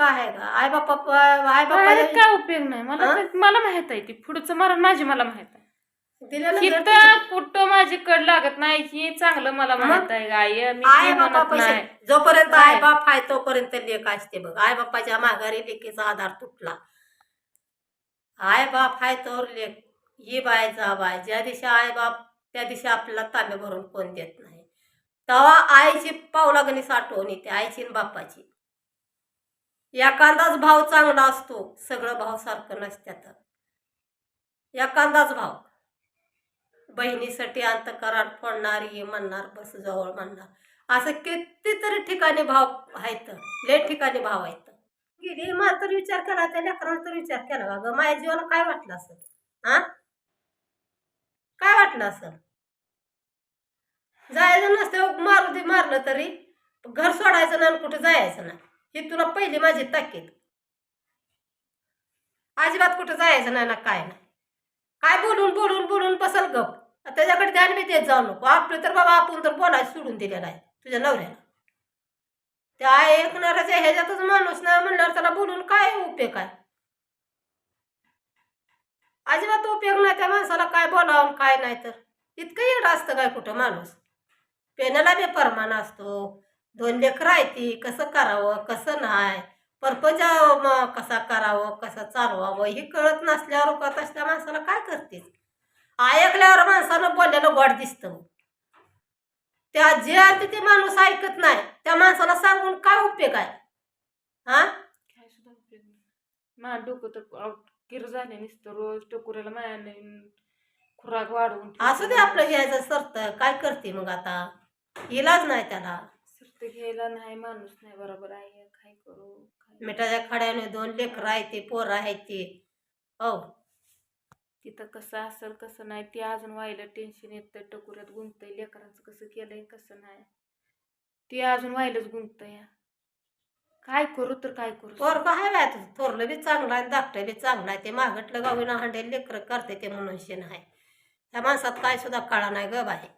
काय आहे का? आई बापा आई बाहेर बापा काय उपयोग नाही? मला? ते- मला माहीत आहे ती. पुढचं मरण माझी मला माहीत आहे. कुठं माझी कड लागत नाही हे चांगलं मला माहीत आहे गाय. मी आई म्हणत नाही. जोपर्यंत? आई बाप आहे तोपर्यंत लेख असते बघ. आई बापाच्या माघारी लेकीचा आधार तुटला. आई बाप आहे तर लेख ही बाय जा बाय. ज्या दिवशी आई बाप त्या दिवशी आपल्याला तांबे भरून कोण देत नाही. तेव्हा आईची पावलागणी साठवून येते आईची आणि बापाची. एखादाच भाव चांगला असतो सगळं भाव सारखं नसत्यात. एखादाच भाव. बहिणीसाठी अंतकरात फोडणार ये म्हणणार बस जवळ म्हणणार. असं कितीतरी ठिकाणी भाव आहेत. लय ठिकाणी भाव आहेत. गेली मला तर विचार केला त्या लेकरांना तर विचार केला का ग माझ्या जीवाला काय वाटलं असं हा? काय वाटलं असं जायचं नसतं मारू दे मारलं तरी. घर सोडायचं ना आणि कुठं जायचं नाही. ही तुला पहिली माझी ताकीद अजिबात कुठं जायचं नाही ना काय नाही. काय बोलून बोलून बोलून बसल गप. त्याच्याकडे ध्यान मी देत जाऊ नको. आपलं तर बाबा आपण तर बोलायला सोडून दिलेलं आहे तुझ्या नवऱ्याला. त्या ऐकणाऱ्याच्या ह्याच्यातच माणूस नाही म्हणल्यावर त्याला बोलून काय उपयोग आहे? अजिबात उपयोग नाही त्या माणसाला काय बोलावं काय नाही तर. इतकं येड असतं काय कुठं माणूस? पेनाला बी परमान असतो. दोन लेकरं आहे ती कसं करावं कसं नाही परपंच म- कसा करावं कसं चालवावं हे कळत नसल्यावर कळत असल्या माणसाला काय करतेस? ऐकल्यावर माणसानं बोललेलं गोड दिसतं त्या जे आहे ते माणूस ऐकत नाही. त्या माणसाला सांगून काय उपयोग आहे? हा काय सुद्धा उपयोग नाही. माझं डोकं तर आउट किर झाले नुसतं रोज टोकुऱ्याला मायाने खुराक वाढवून असू दे आपलं घ्यायचं सरतं. काय करते मग आता? इलाज नाही त्याला. सरते घ्यायला नाही माणूस नाही बरोबर आहे काय करू काय मिठाच्या खड्याने दोन लेकरं आहे ते पोरं आहेत ते. हो तिथं कसं असेल कसं नाही ते अजून व्हायला टेन्शन येतं टकुऱ्यात गुंतय लेकरांचं कसं केलंय कसं नाही. ते अजून व्हायलाच गुंतय काय करू तर काय करू? पोर काय बाय तुझं थोरलं बी चांगलं आहे धाकटं बी चांगलं आहे ते मागटलं गावीनं हांडेल लेकरं करते ते म्हणून शेण आहे त्या माणसात काय सुद्धा कळा नाही ग बाई.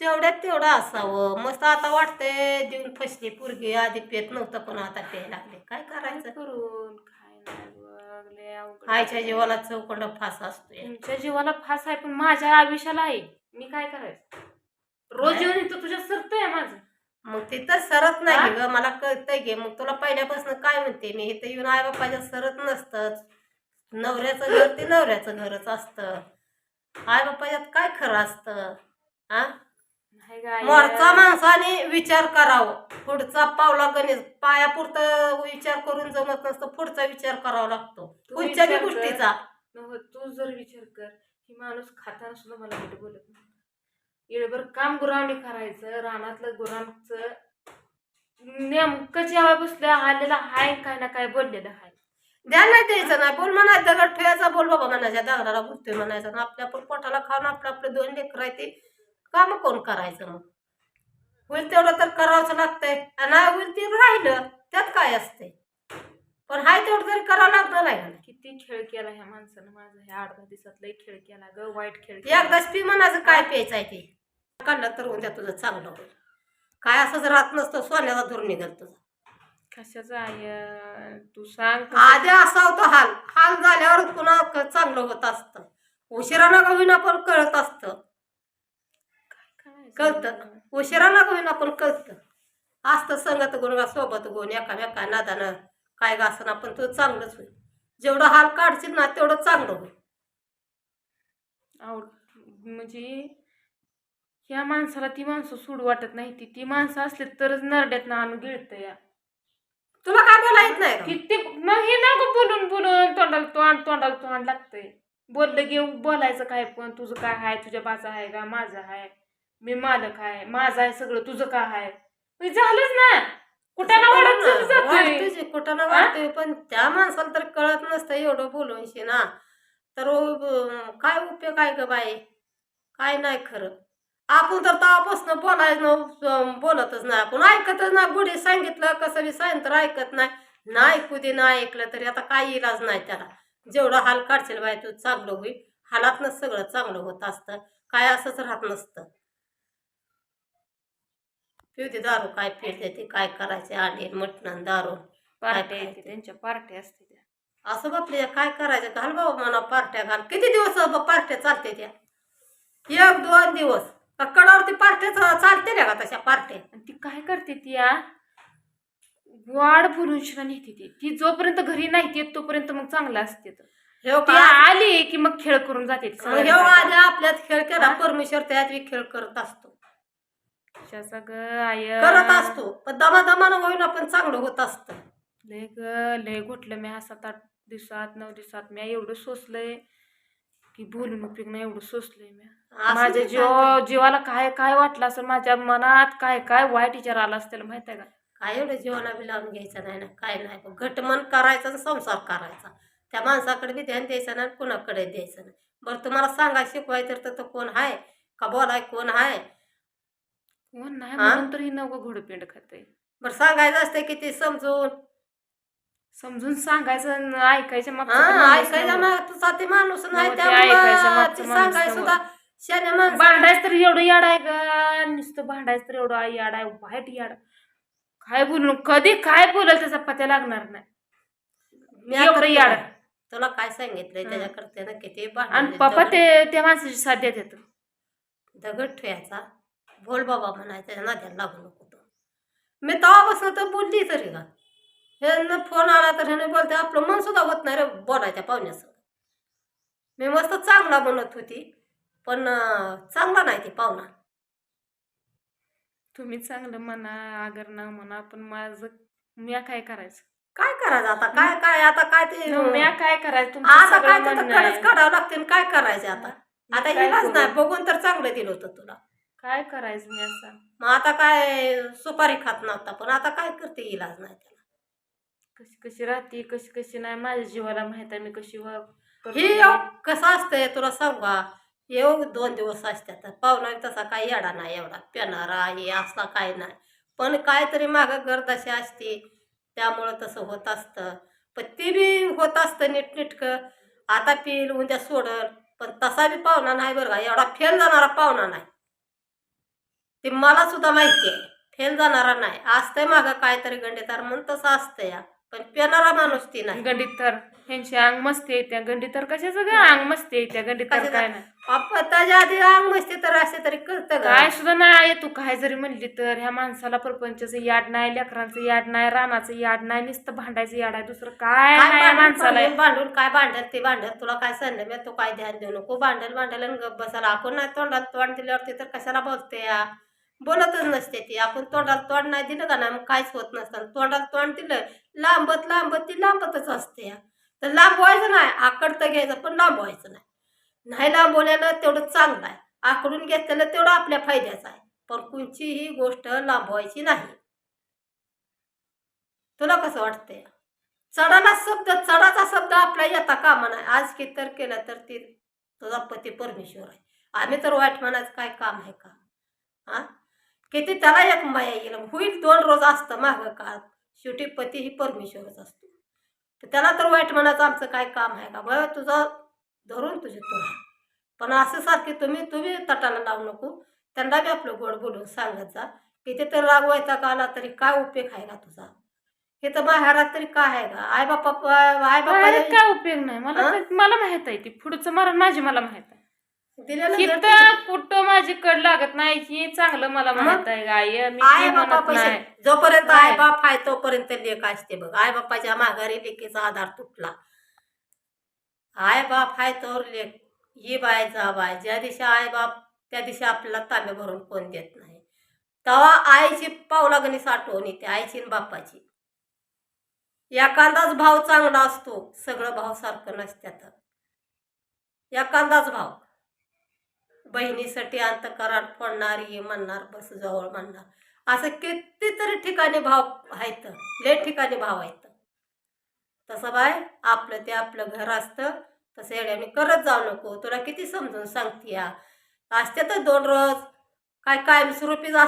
जेवढ्यात तेवढं असावं. मस्त आता वाटतंय देऊन फसली पोरगी. आधी पेत नव्हतं पण आता प्यायला लागले. काय करायचं? करून काय नाही बघ, लय अवघड आईच्या. जीवाला चौकंड फास असतोय. तुमच्या जीवाला फास आहे पण माझ्या आयुष्याला आहे. मी काय करायचं? रोज? येऊन इथं तुझ्या सरतंय माझं. मग ते तर सरत नाही ग. मला कळतंय गे. मग तुला पहिल्यापासून काय म्हणते? मी इथं येऊन आई बापाच्या सरत नसतंच. नवऱ्याचं घर ते नवऱ्याचं घरच असतं. आई बापाच्यात काय खरं असतं? हा मोरचा माणसाने विचार करावं. पुढचा पावला गणेश पायापुरतं विचार करून जमत नसतं पुढचा विचार करावा लागतो. विचार कर. गोष्टीचा तू जर विचार कर की माणूस खाताना सुद्धा मला नीट बोलत नाही. येळभर काम गुरावणी करायचं रानातलं गुरांचं नेमकं जेव्हा बसल्या आलेला हाय काय ना काय बोललेलं हाय. ध्यान नाही द्यायचं नाही बोल म्हणा दगड ठेवायचा बोल बाबा म्हणायच्या दगडाला बोलतोय म्हणायचं आणि आपल्या आपण पोटाला खाऊन आपलं आपलं दोन लेकर ते. काम कोण करायचं मग? होईल तेवढं तर करावंच लागतंय. आणि नाही होईल ते राहिलं त्यात काय असतंय? पण हाय तेवढं तरी करावं लागणार आहे? किती खेळ केला ह्या माणसानं माझा? ह्या आठ दहा दिवसात लय खेळ केला ग वाईट खेळ केला. एकदाच पी म्हणायचं काय प्यायचं आहे ते? काढलं तर उद्या तुझं चांगलं होईल. काय असंच राहत नसतं सोन्याचा धूर निघाल तुझा. कशाचं आहे तू सांग आधी असा होतो हाल. हाल झाल्यावर पुन्हा क- चांगलं होत असतं? उशिरानं का होईना पण कळत असतं. कळतं. उशिरानं का होईना पण कळतं. असतं संगत गुण सोबत गुण एकामेका नादानं काय घासणं पण तुझं चांगलंच होईल. जेवढं हाल काढशील ना तेवढं चांगलं होईल. आवड म्हणजे ह्या माणसाला ती माणसं सूड वाटत नाही ती. ती माणसं असली तरच नरड्यात ना आणून गिळत या तुला काय बोला येत नाही? किती मग हे ना गं बोलून बोलून तोंडाला तोंड तोंडाला तोंड लागतंय. बोललं की बोलायचं काय पण तुझं काय आहे तुझ्या बाचा आहे का माझं आहे मी मालक आहे माझं आहे सगळं तुझं काय आहे? मग झालंच ना. कुठं ना वाढत जातोय. वाढतोय कुठं ना वाढतोय पण त्या माणसाला तर कळत नसतं एवढं बोलून शे ना. तर अं, काय उपयोग आहे ग बाई? काय नाही खरं. आपण तर तेव्हापासून बोलायचं अं, बोलतच नाही आपण. ऐकतच नाही. गुढी सांगितलं कसं बी सांगितलं तर ऐकत नाही. नाही ऐकू दे नाही ऐकलं तरी आता काही इलाज नाही त्याला. जेवढं हाल काढशील बाई तू चांगलं होईल. हालातनं सगळं चांगलं होत असतं. काय असंच राहत नसतं. पिऊ दे दारू काय पिते ते काय करायचे अंडी मटण दारू पार्ट्या येते त्यांच्या पार्ट्या असते त्या. असं बापले काय करायचं? घाल बाबा म्हणा पार्ट्या घाल. किती दिवस बाबा पार्ट्या चालते त्या? एक दोन दिवस. का कडावरती पार्ट्या चा- चालते ना का तशा पार्ट्या? आणि ती काय करते ती या वाढ शिरा नेते ती. ती जोपर्यंत घरी नाही येत तोपर्यंत मग चांगलं असते तर. ती का आली की मग खेळ करून जाते ती आपल्यात खेळ केला? परमेश्वर त्यात बी खेळ करत असतो. कशाचा ग आय. करत असतो पण दमादमानं होईना पण चांगलं होत असतं. लय ग लय घोटलं मी हा सात आठ दिवसात नऊ दिवसात मी एवढं सोसलंय की बोलून उपयोग नाही एवढं सोसलंय मी असं माझ्या नाही जीव सांगत. जीवाला काय काय वाटलं असेल माझ्या मनात काय काय वाईट विचार आला असतील माहीत आहे का? काय एवढं जीवना बी लावून घ्यायचं नाही ना काय नाही. पण घटमन करायचं आणि संसार करायचा. त्या माणसाकडे बी ध्यान द्यायचं नाही आणि कुणाकडे द्यायचं नाही. बरं तुम्हाला सांगा शिकवायचं तर तो कोण आहे का बोलाय कोण आहे कोण नाही हा? म्हणून तर ही नवं घोडं पेंड खाते बरं सांगायचं असते की ते समजून. समजून सांगायचं आणि ऐकायचं मग हा ऐकायला ना तुझा ते माणूस नाही हो, ते ऐकायचं त्यामुळं मागचं ते माणूस सांगाय नवं. सुद्धा शाने माणसं भांडायचं तर एवढं याड आहे का नुसतं भांडायचं तर एवढं याड आहे वाईट याड. काय बोलून कधी काय बोलाल त्याचा पत्या लागणार नाही. मी आता एवढं याड. तुला- तुला काय सांगितलंय हं. त्याच्याकडे ना किती आणि पप्पा ते त्या माणसाची साथ देतात. दगड ठेवायचा. भोल बाबा म्हणायचा नाद्याला लागू नको तो मी तेव्हापासून तर बोलली तरी का हे फोन आला तर ह्याने बोलते आपलं मन सुद्धा होत नाही रे बोलायच्या पाहुण्यासंग मी मस्त चांगला म्हणत होती पण चांगला नाही ती पाहुणा. तुम्ही चांगलं म्हणा आगर ना म्हणा पण माझं म्या काय करायचं? काय करायचं आता? काय काय आता काय ते म्या काय करायचं? तुमचं आता सगळं काय म्हणणं आहे. काढावं लागते काय करायचं आता? आता काय? नाही बघून तर चांगलं दिलं होतं तुला. काय करायचं मी असं? मग आता काय सुपारी खात नव्हता पण आता काय करते इलाज नाही त्याला. कशी कशी राहते कशी कशी नाही माझ्या जीवाला माहीत आहे मी कशी वा- करते. हे कसं असतंय तुला सांगा येऊ दोन दिवस असतात पाहुणा तसा काही येडा नाही एवढा. पेणारा हे असला काय नाही. पण काहीतरी मागं गरदशा असते त्यामुळं तसं होत असतं. पण ते बी होत असतं नीटनीटकं. आता पिल उद्या सोडल पण तसा बी पाहुणा नाही बरं का. एवढा फेल जाणारा पाहुणा नाही. ते मला सुद्धा माहिती आहे. फेल जाणारा नाही. असतंय मागं काहीतरी गंडीदार म्हणून तसं असतं या. पण पेणारा माणूस ती नाही. गंडीत तर ह्यांची अंग मस्ती येत्या गंडीत तर कशाचं ग? अंग मस्ती येत्या गंडीत तर? काय नाही. त्याच्या आधी अंग मस्ती तर असे तरी करतं का काय सुद्धा नाही तू काय जरी म्हणली तर ह्या माणसाला परपंचाचं याड नाही लेकरांचं याड नाही रानाचं याड नाही नुसतं भांडायचं याड आहे. दुसरं काय काय नाही या माणसाला. भांडून भांडून काय भांडल? ते भांडल तुला काय सांगलं मी तू काय ध्यान देऊ नको? भांडल भांडल आणि गप्प बसायला. आपण नाही तोंडात तोंड दिल्यावरती तर कशाला बोलते या? बोलतच नसते ती. आपण तोंडाला तोंड नाही दिलं का नाही मग काहीच होत नसतं. तोंडाला तोंड दिलं लांबत लांबत ती लांबतच असते. या तर लांबवायचं नाही आकडतं घ्यायचं पण लांबवायचं नाही. नाही लांबवलेलं तेवढं चांगलं आहे. आकडून घेतलेलं तेवढं आपल्या फायद्याचं आहे. पण कोणचीही गोष्ट लांबवायची नाही. तुला कसं वाटतंय? चढाला शब्द चढाचा शब्द आपला येता कामा नाही. आज की तर केलं तर ती तुझा पती परमेश्वर आहे. आम्ही तर वाईट म्हणायचं काय काम आहे का? हा? किती त्याला एक माया येईल. होईल दोन रोज असतं मागं काळ. शेवटी पती ही परमेश्वरच असतो. तर त्याला तर वाईट म्हणायचं आमचं काय काम आहे का? बरं तुझं धरून तुझे तुला पण असं सारखे तुम्ही तुम्ही तटाला लावू नको. त्यांना बी आपलं गोड बोलून सांगत जा. किती तर रागवायचा का आला तरी काय उपयोग आहे का तुझा? हे तर माहेरात तरी काय आहे का? आई बापा आई बापा काय उपयोग नाही? मला मला माहीत आहे ती. पुढचं मरण माझी मला माहीत आहे. कुठं माझी कड लागत नाही हे चांगलं मला मग? माहीत आहे गाय मी आई बापा म्हणत पैसे नाही. जोपर्यंत? आई बाप आहे तोपर्यंत लेख असते बघ. आई बापाच्या माघारी लेकीचा आधार तुटला. आई बाप आहे तर लेख. ही बाय जा बाय ज्या दिवशी आई बाप त्या दिवशी आपल्याला तांबे भरून कोण देत नाही. तेव्हा आईची पावलागणी साठवून येते आईची आणि बापाची. एखादाच भाव चांगला असतो सगळं भाव सारखं नसत्यात. एखादाच भाव. बहिणीसाठी अंतकरण फोडणार ये म्हणणार बस जवळ म्हणणार. असं कितीतरी ठिकाणी भाव आहेत. लय ठिकाणी भाव आहेत. तसं बाय आपलं ते आपलं घर असतं. तसं येड्याने करत जाऊ नको. तुला किती समजून सांगते या. असते तर दोन रोज. काय कायमस्वरूपीच असतं